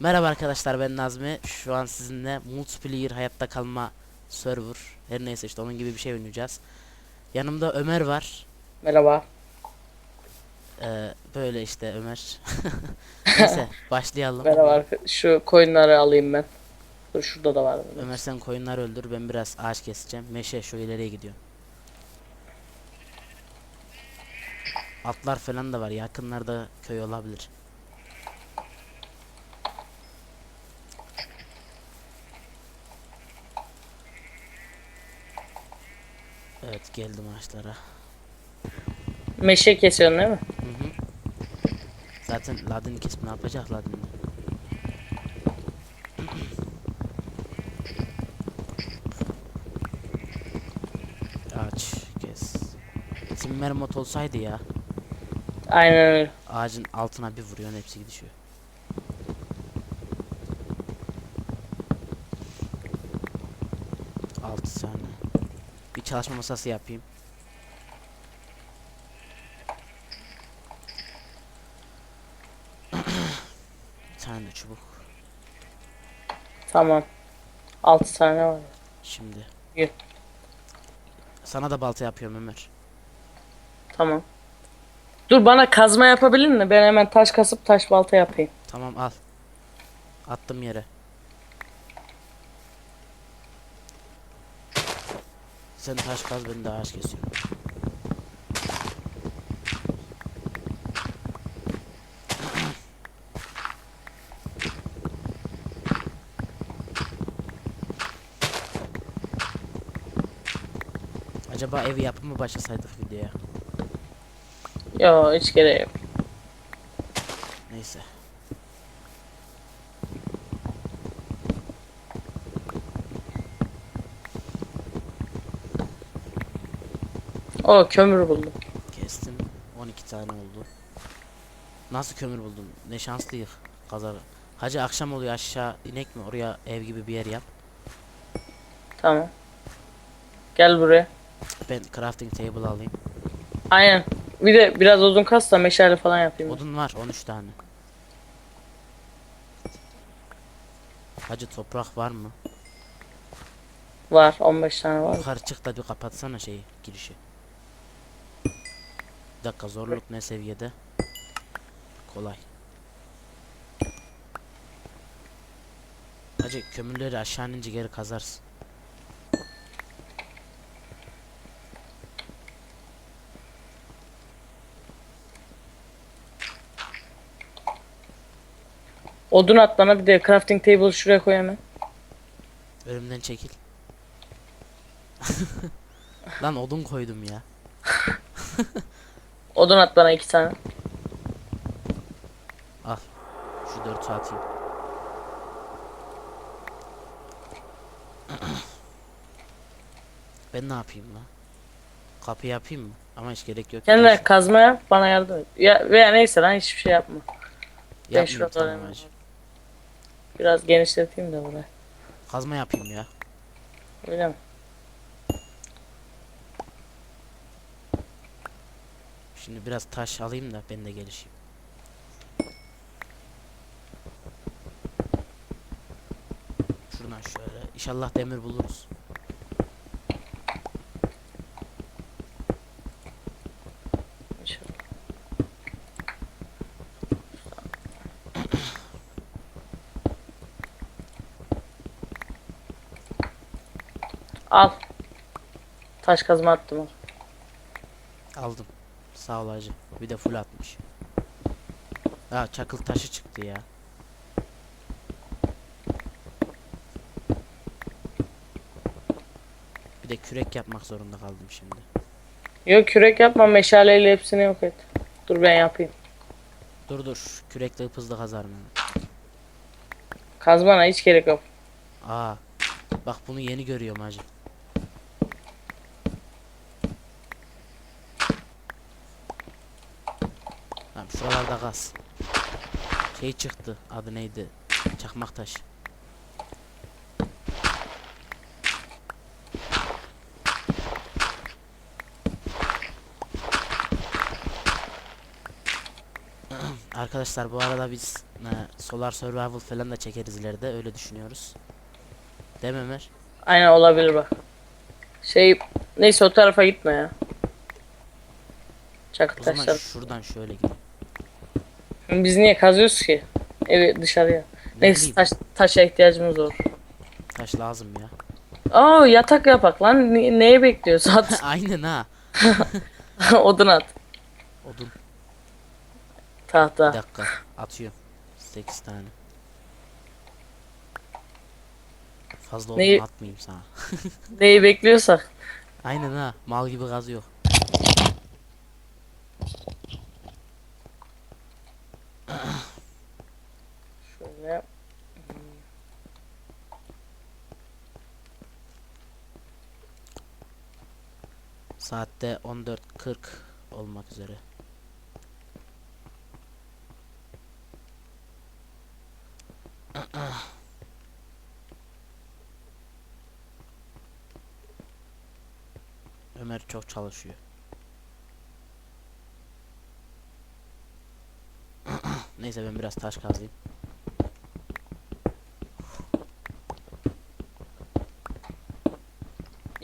Merhaba arkadaşlar ben Nazmi. Şu an sizinle multiplayer hayatta kalma server. Her neyse işte onun gibi bir şey oynayacağız. Yanımda Ömer var. Merhaba. Ee, böyle işte Ömer. neyse başlayalım. Merhaba. Şu koyunları alayım ben. Dur şurada da var. Ömer sen koyunları öldür ben biraz ağaç keseceğim. Meşe şu ileriye gidiyor. Atlar falan da var yakınlarda köy olabilir. Evet geldim ağaçlara. Meşe kesiyorsun değil mi? Hı hı. Zaten ladini kesip ne yapacak ladini? Ağaç kes. Timmer mod olsaydı ya Aynen öyle. ağacın altına bir vuruyorsun hepsi gidişiyor. Altı tane. Bir çalışma masası yapayım. bir tane de çubuk. Tamam. 6 tane var. Şimdi. Gel. Sana da balta yapıyorum Ömer. Tamam. Dur bana kazma yapabilir mi? Ben hemen taş kasıp taş balta yapayım. Tamam al. Attım yere. Sen taş kaz ben de ağaç kesiyorum. Acaba ev yapımı mı başlasaydık videoya? Yo hiç gerek yok. Neyse. O kömür buldum. Kestim. 12 tane oldu. Nasıl kömür buldun? Ne şanslıyız. Kazar. Hacı akşam oluyor aşağı inek mi? Oraya ev gibi bir yer yap. Tamam. Gel buraya. Ben crafting table alayım. Aynen. Bir de biraz uzun kas da meşale falan yapayım. Odun var 13 tane. Hacı toprak var mı? Var 15 tane var. Yukarı çık da bir kapatsana şeyi girişi. Dakika zorluk ne seviyede? Kolay. Hacı kömürleri aşağı inince geri kazarsın. Odun at bana bir de crafting table şuraya koy hemen. Önümden çekil. Lan odun koydum ya. Odun at bana iki tane. Al. Şu 4 atayım. ben ne yapayım lan? Kapı yapayım mı? Ama hiç gerek yok. Kendine kazma yap bana yardım et. Ya, veya neyse lan hiçbir şey yapma. Şurada tamam hacı. Biraz genişleteyim de burayı. Kazma yapayım ya. Öyle mi? Şimdi biraz taş alayım da ben de gelişeyim. Şuradan şöyle. İnşallah demir buluruz. İnşallah. Al. Taş kazma attım. al. Aldım. Sağ ol hacı. Bir de full atmış. Aa çakıl taşı çıktı ya. Bir de kürek yapmak zorunda kaldım şimdi. Yok kürek yapma meşaleyle hepsini yok et. Dur ben yapayım. Dur dur. Kürekle hızlı kazarım. Kazmana hiç gerek yok. Aa. Bak bunu yeni görüyorum hacı. Tamam gaz. Şey çıktı. Adı neydi? Çakmak taş. Arkadaşlar bu arada biz e, Solar Survival falan da çekeriz ileride öyle düşünüyoruz. Değil mi Ömer? Aynen olabilir bak. Şey neyse o tarafa gitme ya. O zaman taşlar. şuradan şöyle gidelim. Biz niye kazıyoruz ki? Evi dışarıya. Ne Neyse bileyim, taş, taşa ihtiyacımız olur. taş lazım ya. Aa yatak yapak lan. Ne- neye bekliyoruz? At. Aynen ha. Odun at. Odun. Bir Tahta. dakika. Atıyorum. 8 tane. Fazla odun Neyi- atmayayım sana. Neyi bekliyorsak. Aynen ha. Mal gibi gaz Şöyle. Saatte 14.40 olmak üzere. Ömer çok çalışıyor. Neyse ben biraz taş kazayım.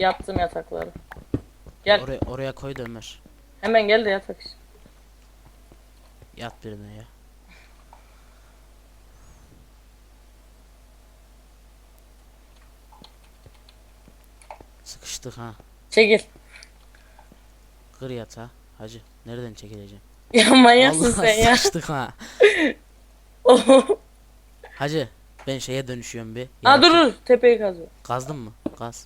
Yaptım yatakları. Gel. Oraya oraya koy da Ömer. Hemen gel de yatak işte. Yat birine ya. Sıkıştık ha. Çekil. Kır yatağı. Hacı nereden çekileceğim? Ya manyaksın sen ya. sıkıştık ha. Hacı ben şeye dönüşüyorum bir. Aa dur dur tepeyi kazıyor. Kazdın mı? Kaz.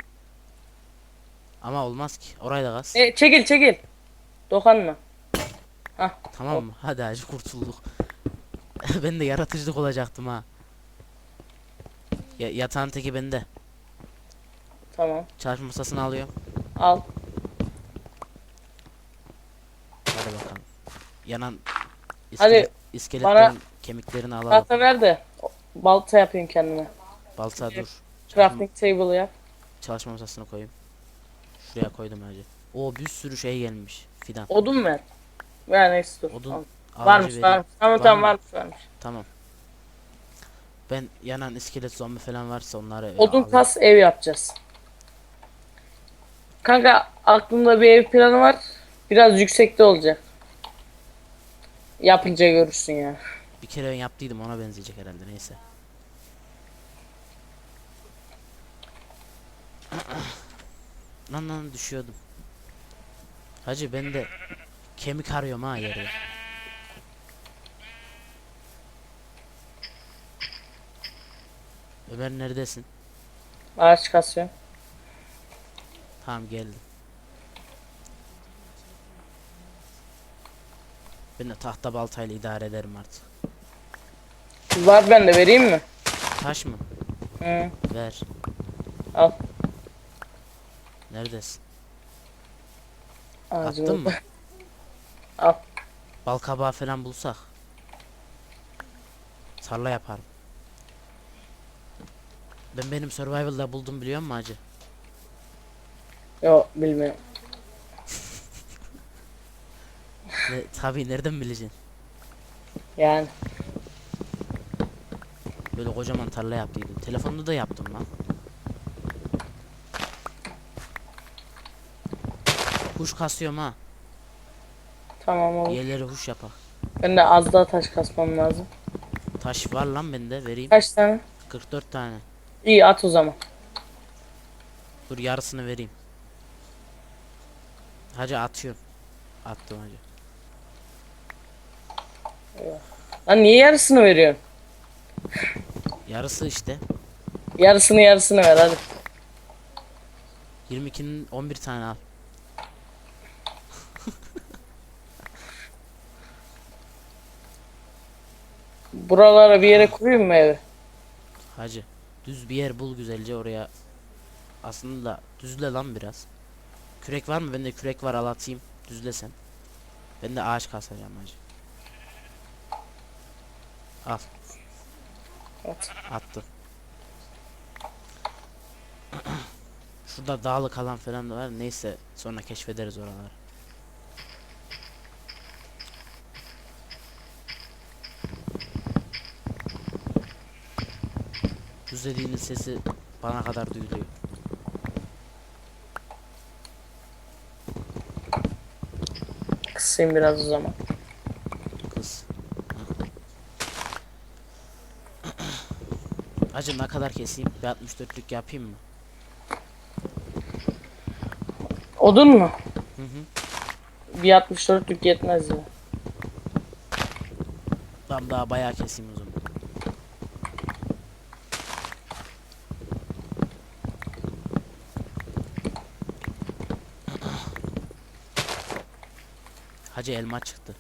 Ama olmaz ki. Orayı da kaz. E, çekil çekil. Dokanma. Tamam mı? Hadi hacı kurtulduk. ben de yaratıcılık olacaktım ha. Ya, yatağın teki bende. Tamam. Çalışma masasını alıyorum. Al. Hadi bakalım. Yanan Hadi, iskelet, iskeletlerin bana- kemiklerini alalım. Tahta ver de balta yapayım kendime. Balta dur. Crafting table yap. çalışma masasını koyayım. Şuraya koydum hacı. O bir sürü şey gelmiş. Fidan. Odun ver. Ver neyse dur. Odun Al. Al Varmış vereyim. varmış. Tamam Var tamam mı? varmış varmış. Tamam. Ben yanan iskelet zombi falan varsa onları Odun alayım. kas ev yapacağız. Kanka aklımda bir ev planı var. Biraz yüksekte olacak. Yapınca görürsün ya. Bir kere ben yaptıydım ona benzeyecek herhalde neyse. Lan lan düşüyordum. Hacı ben de kemik arıyorum ha yerde. Ömer neredesin? Ağaç kasıyor. Tamam geldim. Ben de tahta baltayla idare ederim artık. Var bende vereyim mi? Taş mı? Hı. Ver. Al. Neredesin? Ağacın Attın mı? Al. Bal kabağı falan bulsak. Sarla yaparım. Ben benim survival'da buldum biliyor musun hacı? Yok bilmiyorum. Ne, tabii nereden bileceksin? Yani. Böyle kocaman tarla yaptıydım. Telefonda da yaptım lan. Huş kasıyorum ha. Tamam olur. Yerleri huş yapak. Ben de az daha taş kasmam lazım. Taş var lan bende vereyim. Kaç tane? 44 tane. İyi at o zaman. Dur yarısını vereyim. Hacı atıyorum. Attım hacı. Lan niye yarısını veriyorsun? Yarısı işte. Yarısını yarısını ver hadi. 22'nin 11 tane al. Buralara bir yere kurayım mı evi? Hacı düz bir yer bul güzelce oraya. Aslında düzle lan biraz. Kürek var mı? Bende kürek var al atayım. Düzle sen. Ben de ağaç kasacağım hacı. Al At. attım. Şurada dağlık kalan falan da var. Neyse sonra keşfederiz oraları. Düzlediğinin sesi bana kadar duyuluyor. Kısayım biraz o zaman. Kız. Hacı ne kadar keseyim? Bir 64'lük yapayım mı? Odun mu? Hı hı. Bir 64'lük yetmez ya. Ben daha bayağı keseyim o zaman. Hacı elma çıktı.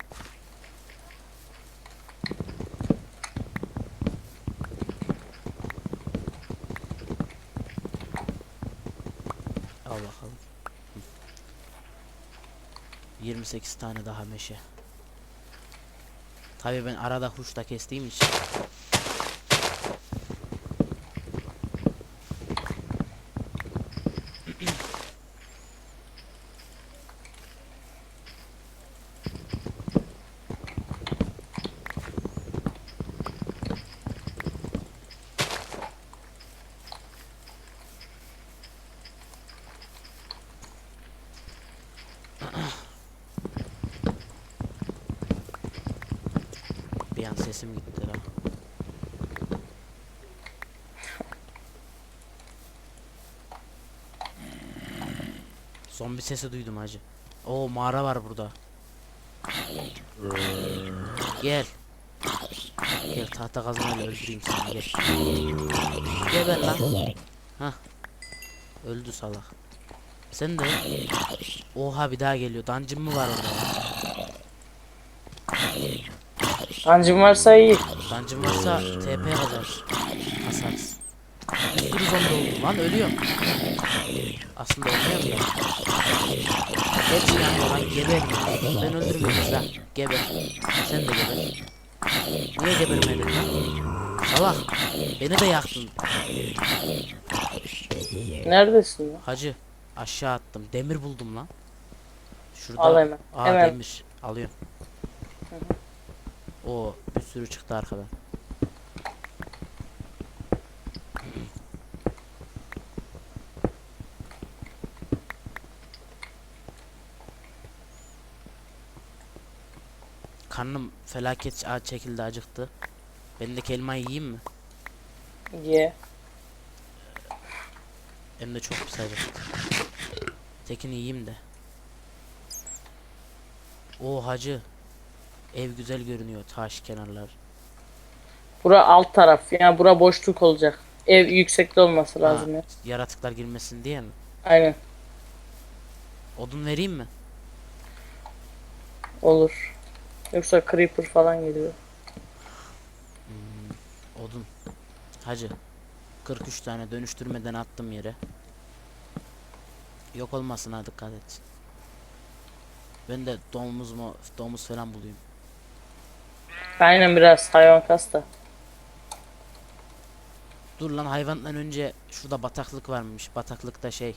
Al bakalım. Hı. 28 tane daha meşe. Tabii ben arada huş da kestiğim için. An sesim gitti lan. Zombi sesi duydum hacı. Oo mağara var burada. Gel. Gel tahta kazmayla öldüreyim seni gel. Geber lan. Hah. Öldü salak. Sen de. Oha bir daha geliyor. Dungeon mı var orada ya? Sancım varsa iyi. Dungeon varsa TP kazar. Kasarız. Bir zombi oldu lan ölüyorum. Aslında ölmüyorum da. Hepsi yanıyor lan geber. Ben öldürmüyorum lan. Geber. Sen de geber. Niye gebermedin lan? Salak. Beni de yaktın. Neredesin lan? Hacı. Aşağı attım. Demir buldum lan. Şurada. Al hemen. Aa hemen. demir. Alıyorum. O bir sürü çıktı arkadan. Karnım felaket şekilde acıktı. Ben de kelmayı yiyeyim mi? Ye. Hem de çok pis acıktı. Tekini yiyeyim de. O hacı. Ev güzel görünüyor taş kenarlar. Bura alt taraf. Yani bura boşluk olacak. Ev yüksekte olması lazım ya. yaratıklar girmesin diye mi? Aynen. Odun vereyim mi? Olur. Yoksa creeper falan geliyor. Odun. Hacı. 43 tane dönüştürmeden attım yere. Yok olmasın ha dikkat et. Ben de domuz mu domuz falan bulayım. Aynen biraz hayvan kasta. Dur lan hayvandan önce şurada bataklık varmış. Bataklıkta şey.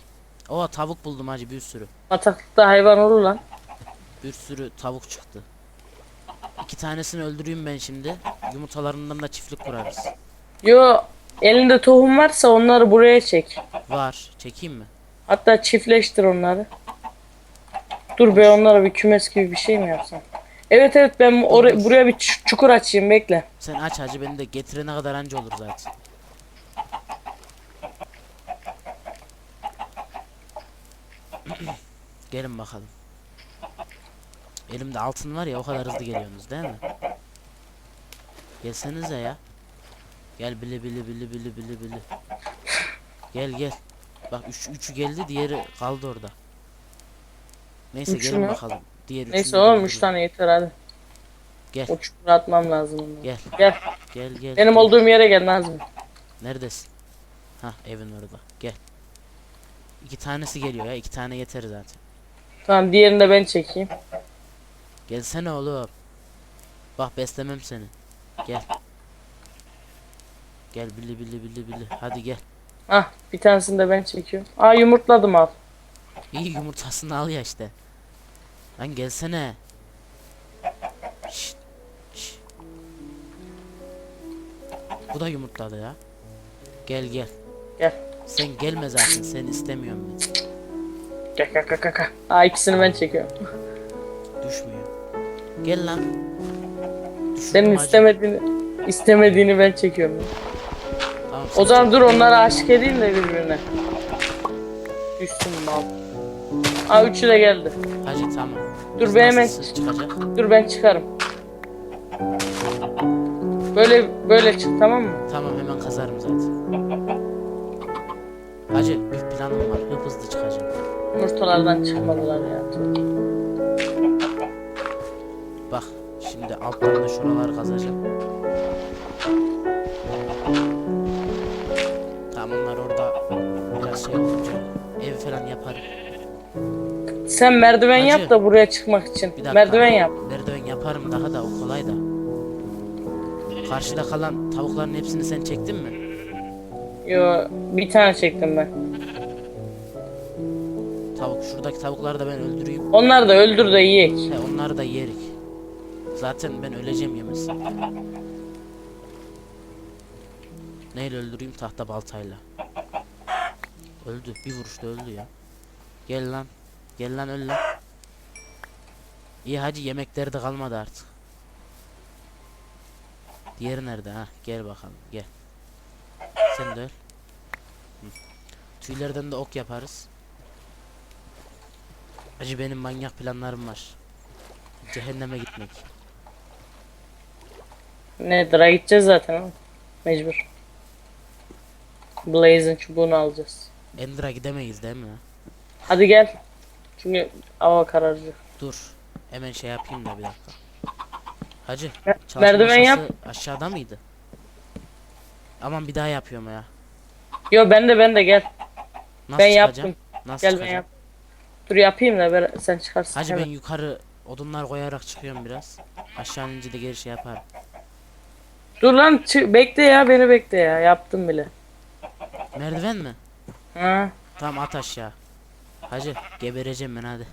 O tavuk buldum hacı bir sürü. Bataklıkta hayvan olur lan. Bir sürü tavuk çıktı. İki tanesini öldüreyim ben şimdi. Yumurtalarından da çiftlik kurarız. Yo elinde tohum varsa onları buraya çek. Var. Çekeyim mi? Hatta çiftleştir onları. Dur be onlara bir kümes gibi bir şey mi yapsam? Evet evet ben oraya buraya bir ç- çukur açayım bekle. Sen aç hacı beni de getirene kadar anca olur zaten. Gelin bakalım. Elimde altın var ya o kadar hızlı geliyorsunuz değil mi? Gelsenize ya. Gel bili bili bili bili bili bili. Gel gel. Bak üç, üçü geldi diğeri kaldı orada. Neyse Üçü gelin mü? bakalım. Diğer Neyse oğlum öldürün. 3 tane yeter hadi. Gel O çukura atmam lazım gel Gel. gel gel. Benim olduğum yere gel Nazmi. Neredesin? Hah evin orada. Gel. İki tanesi geliyor ya. iki tane yeter zaten. Tamam diğerini de ben çekeyim. Gelsene oğlum. Bak beslemem seni. Gel. Gel bili bili bili bili. Hadi gel. Hah bir tanesini de ben çekiyorum. Aa yumurtladım al. İyi yumurtasını al ya işte. Lan gelsene. Şşt, şşt. Bu da yumurtladı ya. Gel gel. Gel. Sen gelme zaten. Sen istemiyorum ben. Gel gel gel gel. Aa ikisini ben çekiyorum. Düşmüyor. Gel lan. Düşürdüm Senin istemediğini istemediğini ben çekiyorum. Tamam, O zaman çek. dur onları aşık edeyim de birbirine. Düşsün mal. Aa üçü de geldi. Hacı tamam. Dur ben hemen- nasıl çıkacak? Dur ben çıkarım. Böyle böyle çık tamam mı? Tamam hemen kazarım zaten. Hacı bir planım var. Hıp hızlı çıkacağım. Yumurtalardan çıkmadılar ya. Bak şimdi altlarında şuraları kazacağım. Tamam onlar orada biraz şey olunca ev falan yaparım. Sen merdiven Hacı. yap da buraya çıkmak için. Bir dakika. Merdiven yap. Merdiven yaparım daha da o kolay da. Karşıda kalan tavukların hepsini sen çektin mi? Yo bir tane çektim ben. Tavuk şuradaki tavukları da ben öldüreyim. Onları da öldür de yiyek. He, onları da yerik. Zaten ben öleceğim yemezsem. Neyle öldüreyim? Tahta baltayla. Öldü. Bir vuruşta öldü ya. Gel lan. Gel lan öl lan. İyi hadi yemekleri de kalmadı artık. Diğeri nerede ha? Gel bakalım gel. Sen de öl. Hı. Tüylerden de ok yaparız. Acı benim manyak planlarım var. Cehenneme gitmek. Ne dıra gideceğiz zaten ama. Mecbur. Blaze'in çubuğunu alacağız. Ender'a gidemeyiz değil mi? Hadi gel. Çünkü hava kararacak. Dur. Hemen şey yapayım da bir dakika. Hacı. Çalışma merdiven yap. masası Aşağıda mıydı? Aman bir daha yapıyorum ya. Yo ben de ben de gel. Nasıl Ben çıkacağım? yaptım. Nasıl Gel ben çıkacağım? yap. Dur yapayım da ben, sen çıkarsın. Hacı hemen. ben yukarı odunlar koyarak çıkıyorum biraz. Aşağı inince de geri şey yaparım. Dur lan çı- bekle ya beni bekle ya. Yaptım bile. Merdiven mi? Ha. Tamam at aşağı. Hacı gebereceğim ben hadi.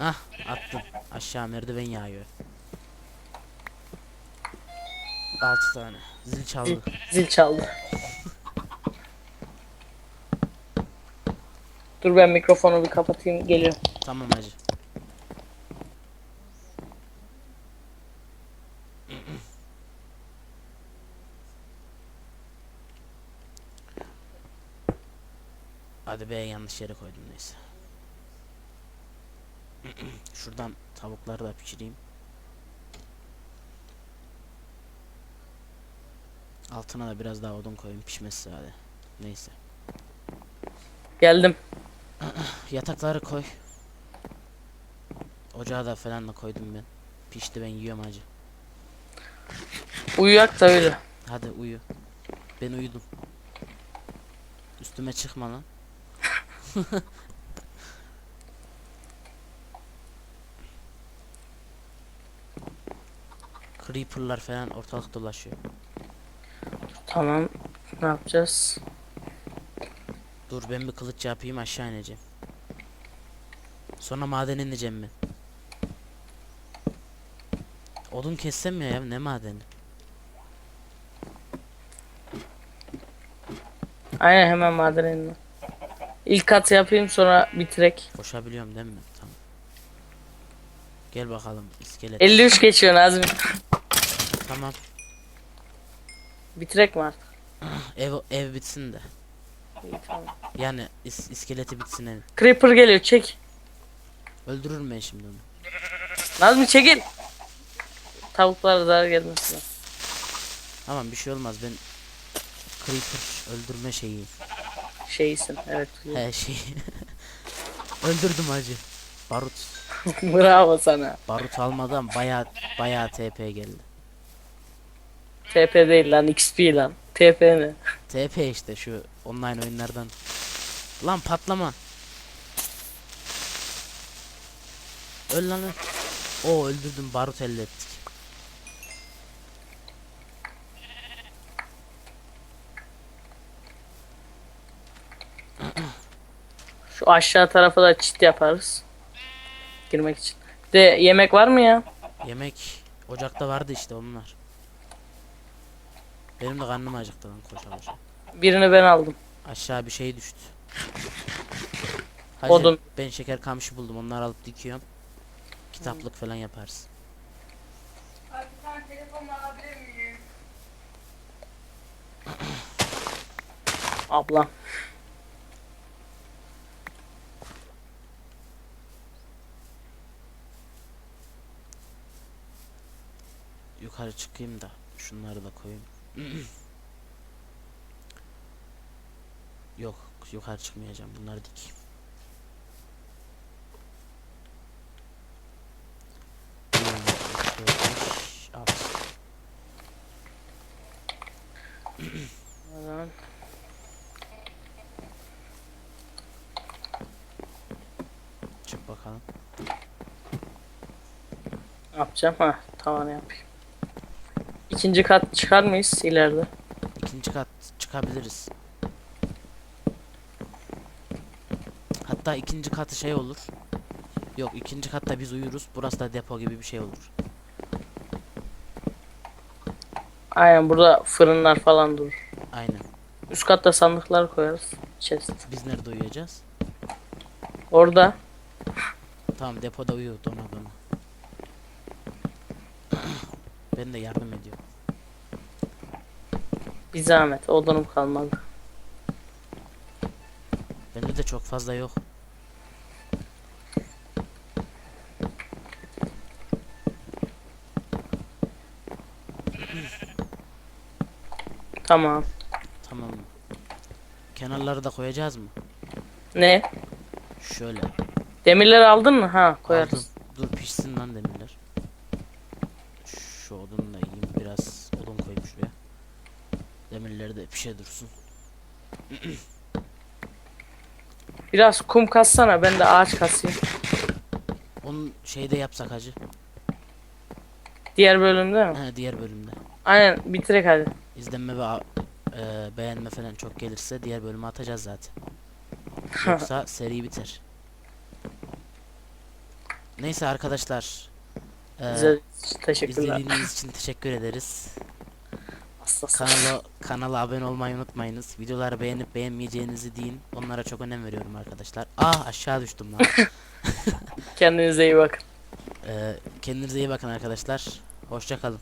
Ah attım. Aşağı merdiven yağıyor. 6 tane. Zil çaldı. Zil çaldı. Dur ben mikrofonu bir kapatayım geliyorum. Tamam hacı. Hadi be yanlış yere koydum neyse. Şuradan tavukları da pişireyim. Altına da biraz daha odun koyayım pişmesi hadi. Neyse. Geldim. Yatakları koy. Ocağı da falan da koydum ben. Pişti ben yiyorum acı. Uyuyak da öyle. Hadi uyu. Ben uyudum. Üstüme çıkma lan. Creeper'lar falan ortalık dolaşıyor. Tamam. Ne yapacağız? Dur ben bir kılıç yapayım aşağı ineceğim. Sonra maden ineceğim ben. Odun kessem ya, ya ne madeni? Aynen hemen madene indim. İlk kat yapayım sonra bitirek. Koşabiliyorum değil mi? Tamam. Gel bakalım iskelet. 53 geçiyor Nazmi. Tamam. Bitirek mi artık? Ev ev bitsin de. İyi tamam. Yani is, iskeleti bitsin en. Creeper geliyor çek. Öldürürüm ben şimdi onu. Nazmi çekil. Tavuklara zarar gelmesin. Tamam bir şey olmaz ben Creeper öldürme şeyi. Şeysin evet. He şey. Öldürdüm acı. Barut. Bravo sana. Barut almadan baya baya TP geldi. TP değil lan XP lan. TP ne? TP işte şu online oyunlardan. Lan patlama. Öl lan. Oo öldürdüm barut elde ettik. Şu aşağı tarafa da çit yaparız. Girmek için. De yemek var mı ya? Yemek Ocakta vardı işte onlar. Benim de karnım acıktı lan koşa koşa. Birini ben aldım. Aşağı bir şey düştü. Hacı, Odun. ben şeker kamışı buldum. Onları alıp dikiyorum. Kitaplık falan yaparız. Abi bir tane telefon alabilir miyim? Abla. Yukarı çıkayım da şunları da koyayım. Yok, yukarı çıkmayacağım. Bunları dikeyim. Zaman Çık bakalım. Yapacağım? Ha, tavanı yapayım. İkinci kat çıkar mıyız ileride? İkinci kat çıkabiliriz. Hatta ikinci katı şey olur. Yok ikinci katta biz uyuruz. Burası da depo gibi bir şey olur. Aynen burada fırınlar falan durur. Aynen. Üst katta sandıklar koyarız. Chest. Biz nerede uyuyacağız? Orada Tamam depoda uyu dona dona. ben de yardım ediyorum. Bir zahmet odunum kalmadı. Bende de çok fazla yok. Tamam. Tamam. Kenarları da koyacağız mı? Ne? Şöyle. Demirleri aldın mı? Ha koyarız. Aldım. Dur pişsin lan demirler. Şu odunu da yiyeyim. Biraz odun koyayım şuraya. Demirleri de pişe dursun. Biraz kum kassana ben de ağaç kasayım. Onun şeyde yapsak hacı. Diğer bölümde mi? He diğer bölümde. Aynen bitirek hadi. İzlenme ve e, beğenme falan çok gelirse diğer bölümü atacağız zaten. Yoksa seri biter. Neyse arkadaşlar. e, Bize teşekkürler. izlediğiniz için teşekkür ederiz. Hassas. Kanala kanala abone olmayı unutmayınız. Videoları beğenip beğenmeyeceğinizi deyin. Onlara çok önem veriyorum arkadaşlar. Ah aşağı düştüm lan. Kendinize iyi bakın. E, kendinize iyi bakın arkadaşlar. Hoşça kalın.